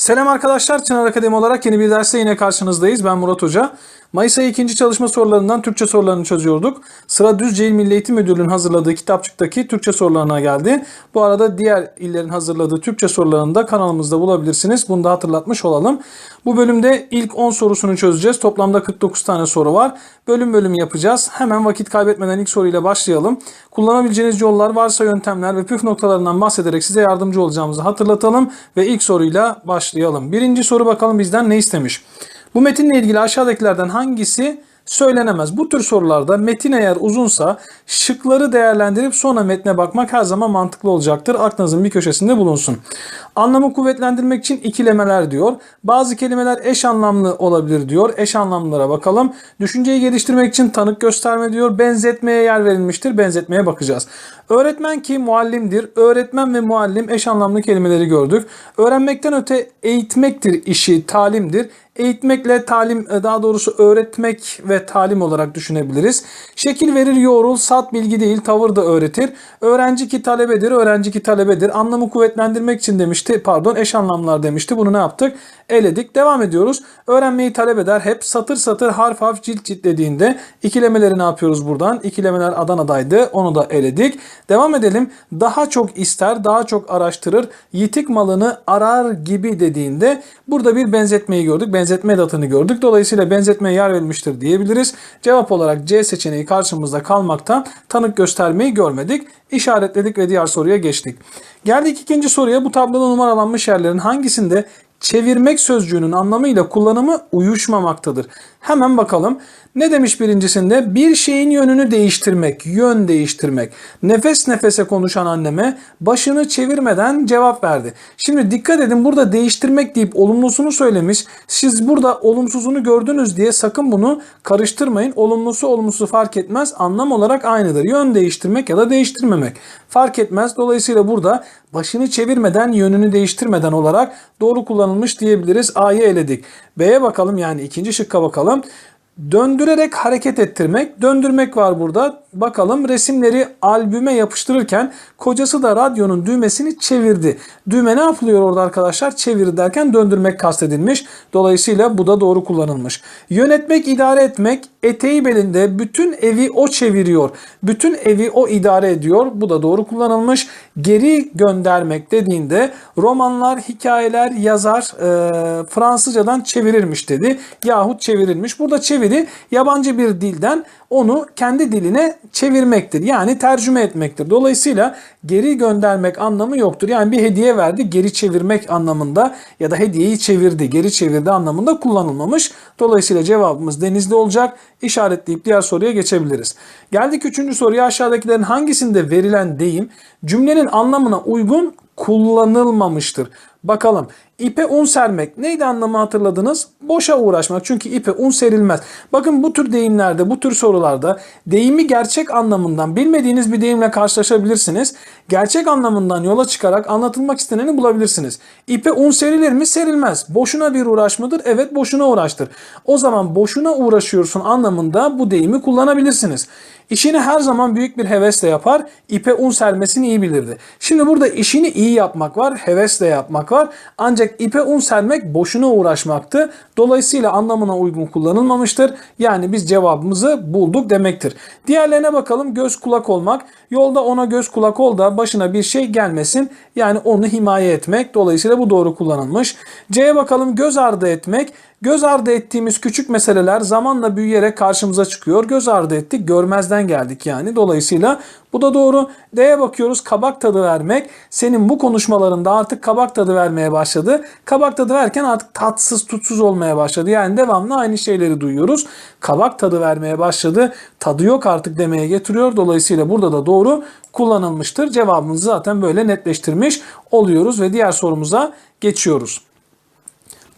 Selam arkadaşlar, Çınar Akademi olarak yeni bir derste yine karşınızdayız. Ben Murat Hoca. Mayıs ayı ikinci çalışma sorularından Türkçe sorularını çözüyorduk. Sıra Düzce İl Milli Eğitim Müdürlüğü'nün hazırladığı kitapçıktaki Türkçe sorularına geldi. Bu arada diğer illerin hazırladığı Türkçe sorularını da kanalımızda bulabilirsiniz. Bunu da hatırlatmış olalım. Bu bölümde ilk 10 sorusunu çözeceğiz. Toplamda 49 tane soru var. Bölüm bölüm yapacağız. Hemen vakit kaybetmeden ilk soruyla başlayalım. Kullanabileceğiniz yollar, varsa yöntemler ve püf noktalarından bahsederek size yardımcı olacağımızı hatırlatalım ve ilk soruyla başlayalım. Birinci soru bakalım bizden ne istemiş? Bu metinle ilgili aşağıdakilerden hangisi söylenemez? Bu tür sorularda metin eğer uzunsa şıkları değerlendirip sonra metne bakmak her zaman mantıklı olacaktır. Aklınızın bir köşesinde bulunsun. Anlamı kuvvetlendirmek için ikilemeler diyor. Bazı kelimeler eş anlamlı olabilir diyor. Eş anlamlılara bakalım. Düşünceyi geliştirmek için tanık gösterme diyor. Benzetmeye yer verilmiştir. Benzetmeye bakacağız. Öğretmen ki muallimdir. Öğretmen ve muallim eş anlamlı kelimeleri gördük. Öğrenmekten öte eğitmektir işi, talimdir. Eğitmekle talim daha doğrusu öğretmek ve talim olarak düşünebiliriz. Şekil verir yoğrul, sat bilgi değil tavır da öğretir. Öğrenci ki talebedir, öğrenci ki talebedir. Anlamı kuvvetlendirmek için demişti, pardon eş anlamlar demişti. Bunu ne yaptık? Eledik. Devam ediyoruz. Öğrenmeyi talep eder. Hep satır satır harf harf cilt cilt dediğinde ikilemeleri ne yapıyoruz buradan? İkilemeler Adana'daydı. Onu da eledik. Devam edelim. Daha çok ister, daha çok araştırır. Yitik malını arar gibi dediğinde burada bir benzetmeyi gördük. Benzetme edatını gördük. Dolayısıyla benzetmeye yer verilmiştir diyebiliriz. Cevap olarak C seçeneği karşımızda kalmaktan tanık göstermeyi görmedik. İşaretledik ve diğer soruya geçtik. Geldik ikinci soruya. Bu tabloda numaralanmış yerlerin hangisinde çevirmek sözcüğünün anlamıyla kullanımı uyuşmamaktadır. Hemen bakalım. Ne demiş birincisinde? Bir şeyin yönünü değiştirmek, yön değiştirmek. Nefes nefese konuşan anneme başını çevirmeden cevap verdi. Şimdi dikkat edin burada değiştirmek deyip olumlusunu söylemiş. Siz burada olumsuzunu gördünüz diye sakın bunu karıştırmayın. Olumlusu olumsuzu fark etmez. Anlam olarak aynıdır. Yön değiştirmek ya da değiştirmemek. Fark etmez. Dolayısıyla burada başını çevirmeden, yönünü değiştirmeden olarak doğru kullanılmış diyebiliriz. A'yı eledik. B'ye bakalım yani ikinci şıkka bakalım. Döndürerek hareket ettirmek. Döndürmek var burada. Bakalım resimleri albüme yapıştırırken kocası da radyonun düğmesini çevirdi. Düğme ne yapılıyor orada arkadaşlar? Çevir derken döndürmek kastedilmiş. Dolayısıyla bu da doğru kullanılmış. Yönetmek, idare etmek. Eteği belinde bütün evi o çeviriyor. Bütün evi o idare ediyor. Bu da doğru kullanılmış. Geri göndermek dediğinde romanlar, hikayeler yazar e, Fransızcadan çevirirmiş dedi. Yahut çevirilmiş. Burada çeviri yabancı bir dilden onu kendi diline çevirmektir. Yani tercüme etmektir. Dolayısıyla geri göndermek anlamı yoktur. Yani bir hediye verdi geri çevirmek anlamında ya da hediyeyi çevirdi geri çevirdi anlamında kullanılmamış. Dolayısıyla cevabımız denizli olacak. İşaretleyip diğer soruya geçebiliriz. Geldik üçüncü soruya aşağıdakilerin hangisinde verilen deyim cümlenin anlamına uygun kullanılmamıştır. Bakalım ipe un sermek neydi anlamı hatırladınız? Boşa uğraşmak çünkü ipe un serilmez. Bakın bu tür deyimlerde bu tür sorularda deyimi gerçek anlamından bilmediğiniz bir deyimle karşılaşabilirsiniz. Gerçek anlamından yola çıkarak anlatılmak isteneni bulabilirsiniz. İpe un serilir mi? Serilmez. Boşuna bir uğraş mıdır? Evet boşuna uğraştır. O zaman boşuna uğraşıyorsun anlamında bu deyimi kullanabilirsiniz. İşini her zaman büyük bir hevesle yapar. İpe un sermesini iyi bilirdi. Şimdi burada işini iyi yapmak var, hevesle yapmak var. Ancak ipe un sermek boşuna uğraşmaktı. Dolayısıyla anlamına uygun kullanılmamıştır. Yani biz cevabımızı bulduk demektir. Diğerlerine bakalım. Göz kulak olmak. Yolda ona göz kulak ol da başına bir şey gelmesin. Yani onu himaye etmek. Dolayısıyla bu doğru kullanılmış. C'ye bakalım. Göz ardı etmek. Göz ardı ettiğimiz küçük meseleler zamanla büyüyerek karşımıza çıkıyor. Göz ardı ettik, görmezden geldik yani. Dolayısıyla bu da doğru. D'ye bakıyoruz kabak tadı vermek. Senin bu konuşmalarında artık kabak tadı vermeye başladı. Kabak tadı verken artık tatsız tutsuz olmaya başladı. Yani devamlı aynı şeyleri duyuyoruz. Kabak tadı vermeye başladı. Tadı yok artık demeye getiriyor. Dolayısıyla burada da doğru kullanılmıştır. Cevabımızı zaten böyle netleştirmiş oluyoruz ve diğer sorumuza geçiyoruz.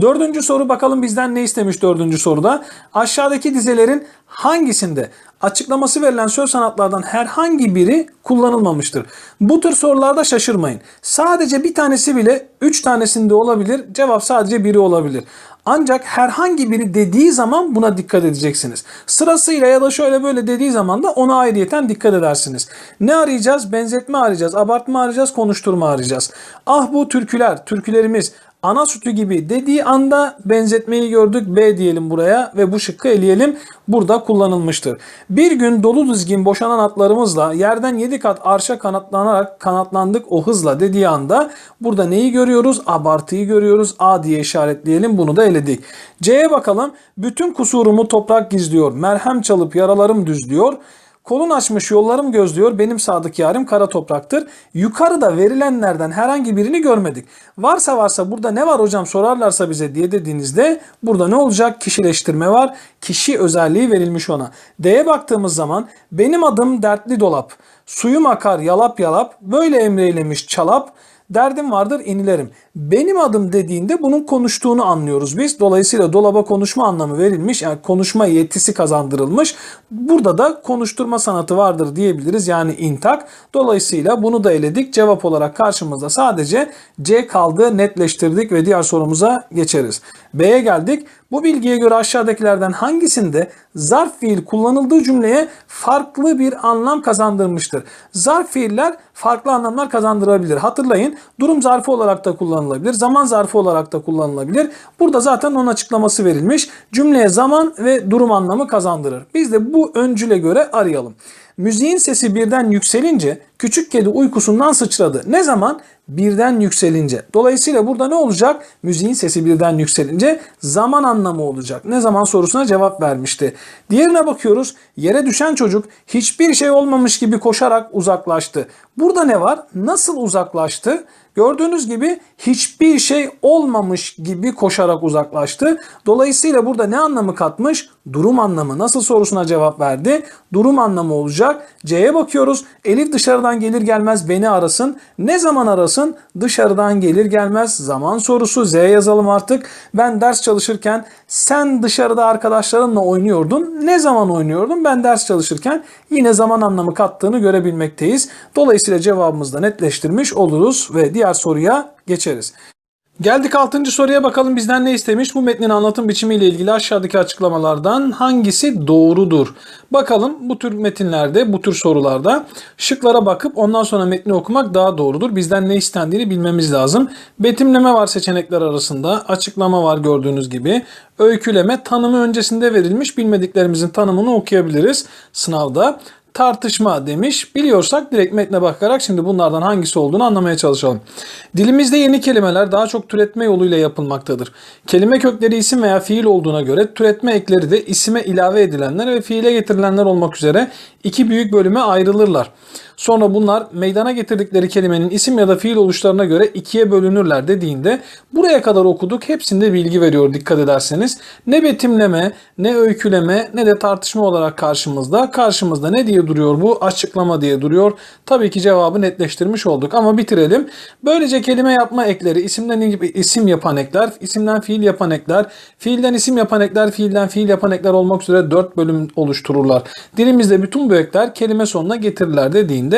Dördüncü soru bakalım bizden ne istemiş dördüncü soruda. Aşağıdaki dizelerin hangisinde açıklaması verilen söz sanatlardan herhangi biri kullanılmamıştır? Bu tür sorularda şaşırmayın. Sadece bir tanesi bile üç tanesinde olabilir. Cevap sadece biri olabilir. Ancak herhangi biri dediği zaman buna dikkat edeceksiniz. Sırasıyla ya da şöyle böyle dediği zaman da ona ayrıyeten dikkat edersiniz. Ne arayacağız? Benzetme arayacağız, abartma arayacağız, konuşturma arayacağız. Ah bu türküler, türkülerimiz, ana sütü gibi dediği anda benzetmeyi gördük. B diyelim buraya ve bu şıkkı eleyelim. Burada kullanılmıştır. Bir gün dolu dizgin boşanan atlarımızla yerden 7 kat arşa kanatlanarak kanatlandık o hızla dediği anda burada neyi görüyoruz? Abartıyı görüyoruz. A diye işaretleyelim. Bunu da eledik. C'ye bakalım. Bütün kusurumu toprak gizliyor. Merhem çalıp yaralarım düzlüyor. Kolun açmış yollarım gözlüyor. Benim sadık yarim kara topraktır. Yukarıda verilenlerden herhangi birini görmedik. Varsa varsa burada ne var hocam sorarlarsa bize diye dediğinizde burada ne olacak? Kişileştirme var. Kişi özelliği verilmiş ona. D'ye baktığımız zaman benim adım dertli dolap. Suyum akar yalap yalap. Böyle emreylemiş çalap. Derdim vardır inilerim. Benim adım dediğinde bunun konuştuğunu anlıyoruz biz. Dolayısıyla dolaba konuşma anlamı verilmiş. Yani konuşma yetisi kazandırılmış. Burada da konuşturma sanatı vardır diyebiliriz. Yani intak. Dolayısıyla bunu da eledik. Cevap olarak karşımızda sadece C kaldı. Netleştirdik ve diğer sorumuza geçeriz. B'ye geldik. Bu bilgiye göre aşağıdakilerden hangisinde zarf fiil kullanıldığı cümleye farklı bir anlam kazandırmıştır? Zarf fiiller farklı anlamlar kazandırabilir. Hatırlayın durum zarfı olarak da kullanılabilir. Zaman zarfı olarak da kullanılabilir. Burada zaten onun açıklaması verilmiş. Cümleye zaman ve durum anlamı kazandırır. Biz de bu öncüle göre arayalım. Müziğin sesi birden yükselince küçük kedi uykusundan sıçradı. Ne zaman? Birden yükselince. Dolayısıyla burada ne olacak? Müziğin sesi birden yükselince zaman anlamı olacak. Ne zaman sorusuna cevap vermişti. Diğerine bakıyoruz. Yere düşen çocuk hiçbir şey olmamış gibi koşarak uzaklaştı. Burada ne var? Nasıl uzaklaştı? Gördüğünüz gibi hiçbir şey olmamış gibi koşarak uzaklaştı. Dolayısıyla burada ne anlamı katmış? Durum anlamı. Nasıl sorusuna cevap verdi? Durum anlamı olacak. C'ye bakıyoruz. Elif dışarıdan gelir gelmez beni arasın. Ne zaman arasın? Dışarıdan gelir gelmez. Zaman sorusu. Z yazalım artık. Ben ders çalışırken sen dışarıda arkadaşlarınla oynuyordun. Ne zaman oynuyordun? Ben ders çalışırken yine zaman anlamı kattığını görebilmekteyiz. Dolayısıyla cevabımızı da netleştirmiş oluruz ve diğer soruya geçeriz. Geldik 6. soruya bakalım bizden ne istemiş? Bu metnin anlatım biçimiyle ilgili aşağıdaki açıklamalardan hangisi doğrudur? Bakalım bu tür metinlerde, bu tür sorularda şıklara bakıp ondan sonra metni okumak daha doğrudur. Bizden ne istendiğini bilmemiz lazım. Betimleme var seçenekler arasında. Açıklama var gördüğünüz gibi. Öyküleme tanımı öncesinde verilmiş bilmediklerimizin tanımını okuyabiliriz sınavda tartışma demiş. Biliyorsak direkt metne bakarak şimdi bunlardan hangisi olduğunu anlamaya çalışalım. Dilimizde yeni kelimeler daha çok türetme yoluyla yapılmaktadır. Kelime kökleri isim veya fiil olduğuna göre türetme ekleri de isime ilave edilenler ve fiile getirilenler olmak üzere iki büyük bölüme ayrılırlar. Sonra bunlar meydana getirdikleri kelimenin isim ya da fiil oluşlarına göre ikiye bölünürler dediğinde buraya kadar okuduk hepsinde bilgi veriyor dikkat ederseniz. Ne betimleme, ne öyküleme, ne de tartışma olarak karşımızda. Karşımızda ne diye duruyor bu? Açıklama diye duruyor. Tabii ki cevabı netleştirmiş olduk ama bitirelim. Böylece kelime yapma ekleri, isimden isim yapan ekler, isimden fiil yapan ekler, fiilden isim yapan ekler, fiilden fiil yapan ekler olmak üzere 4 bölüm oluştururlar. Dilimizde bütün bu ekler kelime sonuna getirirler dediğinde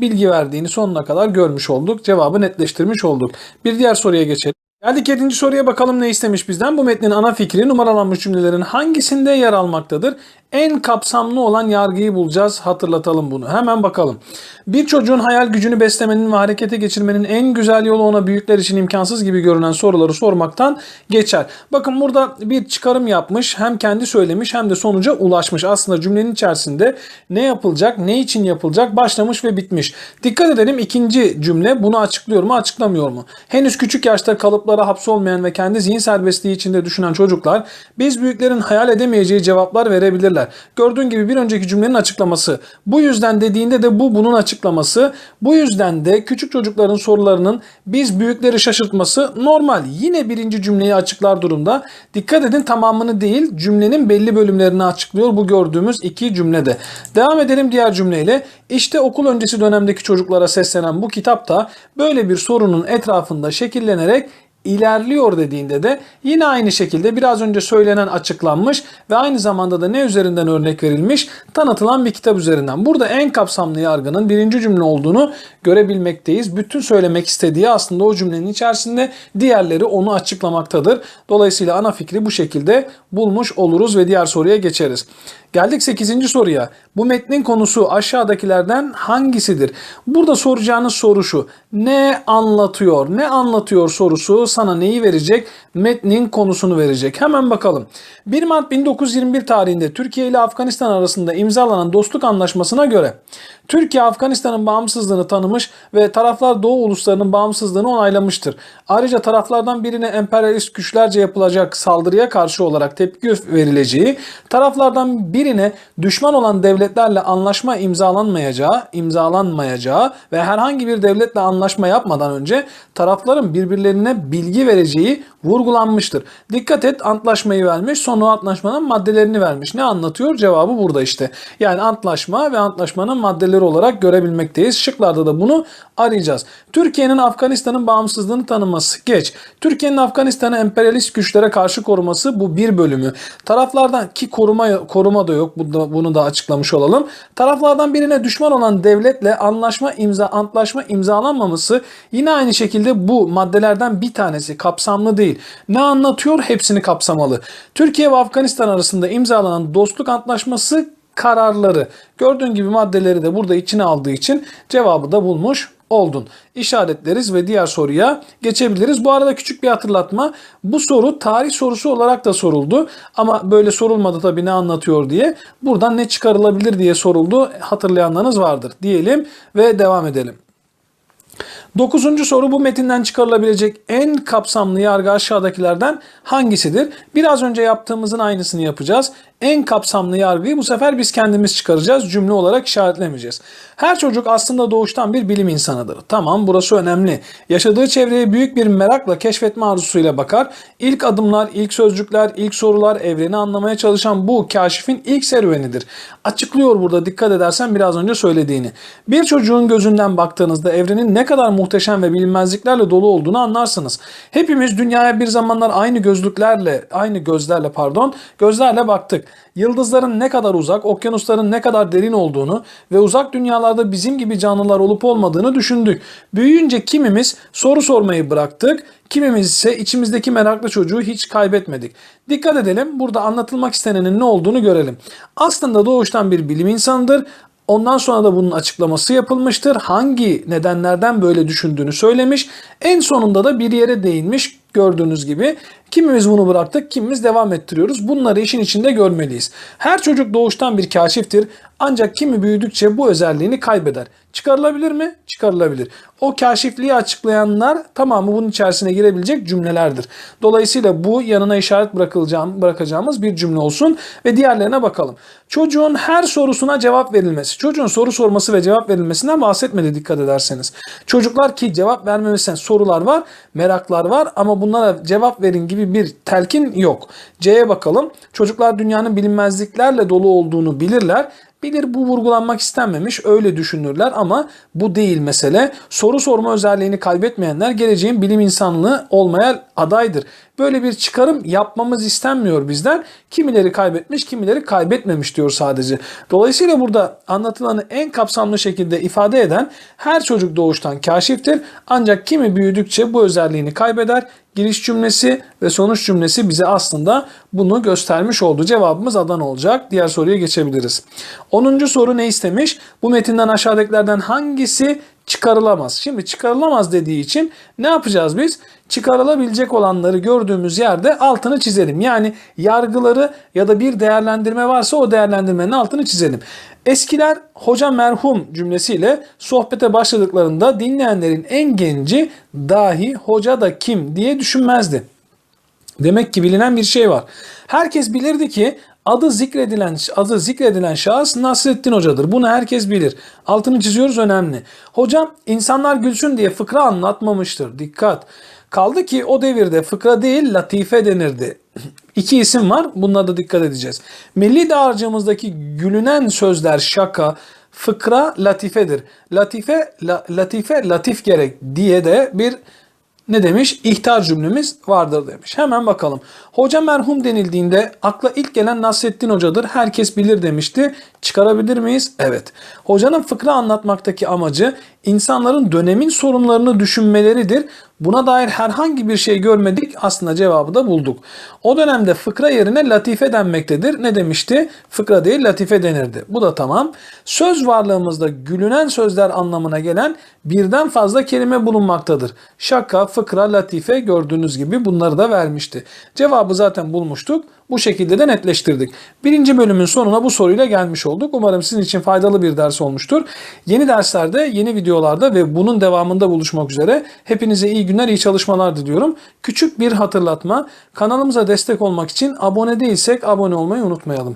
bilgi verdiğini sonuna kadar görmüş olduk. Cevabı netleştirmiş olduk. Bir diğer soruya geçelim. Geldik 7. soruya bakalım ne istemiş bizden. Bu metnin ana fikri numaralanmış cümlelerin hangisinde yer almaktadır? En kapsamlı olan yargıyı bulacağız. Hatırlatalım bunu. Hemen bakalım. Bir çocuğun hayal gücünü beslemenin ve harekete geçirmenin en güzel yolu ona büyükler için imkansız gibi görünen soruları sormaktan geçer. Bakın burada bir çıkarım yapmış. Hem kendi söylemiş hem de sonuca ulaşmış. Aslında cümlenin içerisinde ne yapılacak, ne için yapılacak başlamış ve bitmiş. Dikkat edelim ikinci cümle bunu açıklıyor mu, açıklamıyor mu? Henüz küçük yaşta kalıplara hapsolmayan ve kendi zihin serbestliği içinde düşünen çocuklar biz büyüklerin hayal edemeyeceği cevaplar verebilirler. Gördüğün gibi bir önceki cümlenin açıklaması. Bu yüzden dediğinde de bu bunun açıklaması. Bu yüzden de küçük çocukların sorularının biz büyükleri şaşırtması normal. Yine birinci cümleyi açıklar durumda. Dikkat edin tamamını değil cümlenin belli bölümlerini açıklıyor bu gördüğümüz iki cümlede. Devam edelim diğer cümleyle. İşte okul öncesi dönemdeki çocuklara seslenen bu kitapta böyle bir sorunun etrafında şekillenerek ilerliyor dediğinde de yine aynı şekilde biraz önce söylenen açıklanmış ve aynı zamanda da ne üzerinden örnek verilmiş? Tanıtılan bir kitap üzerinden. Burada en kapsamlı yargının birinci cümle olduğunu görebilmekteyiz. Bütün söylemek istediği aslında o cümlenin içerisinde diğerleri onu açıklamaktadır. Dolayısıyla ana fikri bu şekilde bulmuş oluruz ve diğer soruya geçeriz. Geldik 8. soruya. Bu metnin konusu aşağıdakilerden hangisidir? Burada soracağınız soru şu. Ne anlatıyor? Ne anlatıyor sorusu sana neyi verecek? Metnin konusunu verecek. Hemen bakalım. 1 Mart 1921 tarihinde Türkiye ile Afganistan arasında imzalanan dostluk anlaşmasına göre Türkiye Afganistan'ın bağımsızlığını tanımış ve taraflar Doğu uluslarının bağımsızlığını onaylamıştır. Ayrıca taraflardan birine emperyalist güçlerce yapılacak saldırıya karşı olarak tepki verileceği, taraflardan birine düşman olan devletlerle anlaşma imzalanmayacağı, imzalanmayacağı ve herhangi bir devletle anlaşma yapmadan önce tarafların birbirlerine bilgi vereceği vurgulanmıştır. Dikkat et antlaşmayı vermiş sonra antlaşmanın maddelerini vermiş. Ne anlatıyor? Cevabı burada işte. Yani antlaşma ve antlaşmanın maddeleri olarak görebilmekteyiz. Şıklarda da bunu arayacağız. Türkiye'nin Afganistan'ın bağımsızlığını tanıması geç. Türkiye'nin Afganistan'ı emperyalist güçlere karşı koruması bu bir bölümü. Taraflardan ki koruma koruma da yok. Bunu da açıklamış olalım. Taraflardan birine düşman olan devletle anlaşma imza antlaşma imzalanmaması yine aynı şekilde bu maddelerden bir tanesi kapsamlı değil. Ne anlatıyor? Hepsini kapsamalı. Türkiye ve Afganistan arasında imzalanan dostluk antlaşması kararları. Gördüğün gibi maddeleri de burada içine aldığı için cevabı da bulmuş oldun. İşaretleriz ve diğer soruya geçebiliriz. Bu arada küçük bir hatırlatma. Bu soru tarih sorusu olarak da soruldu. Ama böyle sorulmadı tabii ne anlatıyor diye. Buradan ne çıkarılabilir diye soruldu. Hatırlayanlarınız vardır diyelim ve devam edelim. Dokuzuncu soru bu metinden çıkarılabilecek en kapsamlı yargı aşağıdakilerden hangisidir? Biraz önce yaptığımızın aynısını yapacağız. En kapsamlı yargıyı bu sefer biz kendimiz çıkaracağız. Cümle olarak işaretlemeyeceğiz. Her çocuk aslında doğuştan bir bilim insanıdır. Tamam burası önemli. Yaşadığı çevreye büyük bir merakla keşfetme arzusuyla bakar. İlk adımlar, ilk sözcükler, ilk sorular evreni anlamaya çalışan bu kaşifin ilk serüvenidir. Açıklıyor burada dikkat edersen biraz önce söylediğini. Bir çocuğun gözünden baktığınızda evrenin ne kadar muhteşem ve bilinmezliklerle dolu olduğunu anlarsınız. Hepimiz dünyaya bir zamanlar aynı gözlüklerle, aynı gözlerle pardon, gözlerle baktık. Yıldızların ne kadar uzak, okyanusların ne kadar derin olduğunu ve uzak dünyalarda bizim gibi canlılar olup olmadığını düşündük. Büyüyünce kimimiz soru sormayı bıraktık, kimimiz ise içimizdeki meraklı çocuğu hiç kaybetmedik. Dikkat edelim, burada anlatılmak istenenin ne olduğunu görelim. Aslında doğuştan bir bilim insanıdır Ondan sonra da bunun açıklaması yapılmıştır. Hangi nedenlerden böyle düşündüğünü söylemiş. En sonunda da bir yere değinmiş gördüğünüz gibi. Kimimiz bunu bıraktık, kimimiz devam ettiriyoruz. Bunları işin içinde görmeliyiz. Her çocuk doğuştan bir kaşiftir. Ancak kimi büyüdükçe bu özelliğini kaybeder. Çıkarılabilir mi? Çıkarılabilir. O kaşifliği açıklayanlar tamamı bunun içerisine girebilecek cümlelerdir. Dolayısıyla bu yanına işaret bırakılacağım, bırakacağımız bir cümle olsun ve diğerlerine bakalım. Çocuğun her sorusuna cevap verilmesi. Çocuğun soru sorması ve cevap verilmesinden bahsetmedi dikkat ederseniz. Çocuklar ki cevap vermemesinden sorular var, meraklar var ama bunlara cevap verin gibi bir telkin yok. C'ye bakalım. Çocuklar dünyanın bilinmezliklerle dolu olduğunu bilirler Bilir bu vurgulanmak istenmemiş öyle düşünürler ama bu değil mesele. Soru sorma özelliğini kaybetmeyenler geleceğin bilim insanlığı olmaya adaydır. Böyle bir çıkarım yapmamız istenmiyor bizden. Kimileri kaybetmiş, kimileri kaybetmemiş diyor sadece. Dolayısıyla burada anlatılanı en kapsamlı şekilde ifade eden her çocuk doğuştan kaşiftir. Ancak kimi büyüdükçe bu özelliğini kaybeder. Giriş cümlesi ve sonuç cümlesi bize aslında bunu göstermiş oldu. Cevabımız Adana olacak. Diğer soruya geçebiliriz. 10. soru ne istemiş? Bu metinden aşağıdakilerden hangisi çıkarılamaz. Şimdi çıkarılamaz dediği için ne yapacağız biz? Çıkarılabilecek olanları gördüğümüz yerde altını çizelim. Yani yargıları ya da bir değerlendirme varsa o değerlendirmenin altını çizelim. Eskiler hoca merhum cümlesiyle sohbete başladıklarında dinleyenlerin en genci dahi hoca da kim diye düşünmezdi. Demek ki bilinen bir şey var. Herkes bilirdi ki adı zikredilen adı zikredilen şahıs Nasrettin Hoca'dır. Bunu herkes bilir. Altını çiziyoruz önemli. Hocam insanlar gülsün diye fıkra anlatmamıştır. Dikkat. Kaldı ki o devirde fıkra değil latife denirdi. İki isim var. Bunlara da dikkat edeceğiz. Milli dağarcığımızdaki gülünen sözler şaka, fıkra latifedir. Latife, la, latife latif gerek diye de bir ne demiş? İhtar cümlemiz vardır demiş. Hemen bakalım. Hoca merhum denildiğinde akla ilk gelen Nasrettin Hoca'dır. Herkes bilir demişti. Çıkarabilir miyiz? Evet. Hocanın fıkra anlatmaktaki amacı insanların dönemin sorunlarını düşünmeleridir. Buna dair herhangi bir şey görmedik. Aslında cevabı da bulduk. O dönemde fıkra yerine latife denmektedir. Ne demişti? Fıkra değil latife denirdi. Bu da tamam. Söz varlığımızda gülünen sözler anlamına gelen birden fazla kelime bulunmaktadır. Şaka, fıkra, latife gördüğünüz gibi bunları da vermişti. Cevabı zaten bulmuştuk. Bu şekilde de netleştirdik. Birinci bölümün sonuna bu soruyla gelmiş olduk. Umarım sizin için faydalı bir ders olmuştur. Yeni derslerde, yeni videolarda ve bunun devamında buluşmak üzere. Hepinize iyi günler, iyi çalışmalar diliyorum. Küçük bir hatırlatma. Kanalımıza destek olmak için abone değilsek abone olmayı unutmayalım.